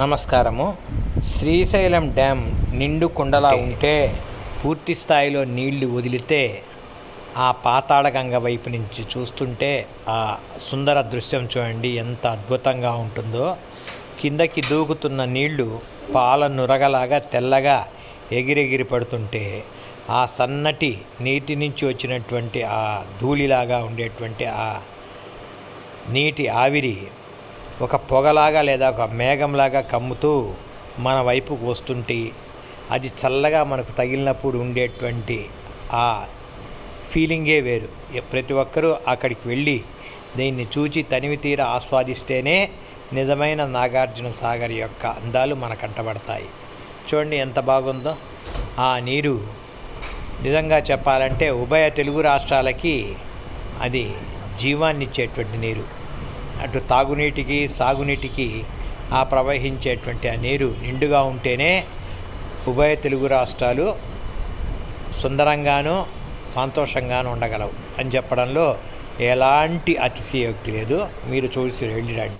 నమస్కారము. శ్రీశైలం డ్యామ్ నిండు కుండలా ఉంటే పూర్తి స్థాయిలో నీళ్ళు వదిలితే ఆ పాతాళగంగ వైపు నుంచి చూస్తుంటే ఆ సుందర దృశ్యం చూడండి ఎంత అద్భుతంగా ఉంటుందో. కిందకి దూకుతున్న నీళ్ళు పాల నురగలాగా తెల్లగా ఎగిరెగిరి పడుతుంటే ఆ సన్నటి నీటి నుంచి వచ్చినటువంటి ఆ ధూళిలాగా ఉండేటువంటి ఆ నీటి ఆవిరి ఒక పొగలాగా లేదా ఒక మేఘంలాగా కమ్ముతూ మన వైపుకు వస్తుంటే అది చల్లగా మనకు తగిలినప్పుడు ఉండేటువంటి ఆ ఫీలింగే వేరు. ప్రతి ఒక్కరూ అక్కడికి వెళ్ళి దీన్ని చూచి తనివి తీర ఆస్వాదిస్తేనే నిజమైన నాగార్జున సాగర్ యొక్క అందాలు మన కంటపడతాయి చూడండి ఎంత బాగుందో. ఆ నీరు నిజంగా చెప్పాలంటే ఉభయ తెలుగు రాష్ట్రాలకి అది జీవాన్ని ఇచ్చేటువంటి నీరు. అటు తాగునీటికి సాగునీటికి ఆ ప్రవహించేటువంటి ఆ నీరు నిండుగా ఉంటేనే ఉభయ తెలుగు రాష్ట్రాలు సుందరంగాను సంతోషంగాను ఉండగలవు అని చెప్పడంలో ఎలాంటి అతిశయోక్తి లేదు. మీరు చూసి వెళ్ళిరండి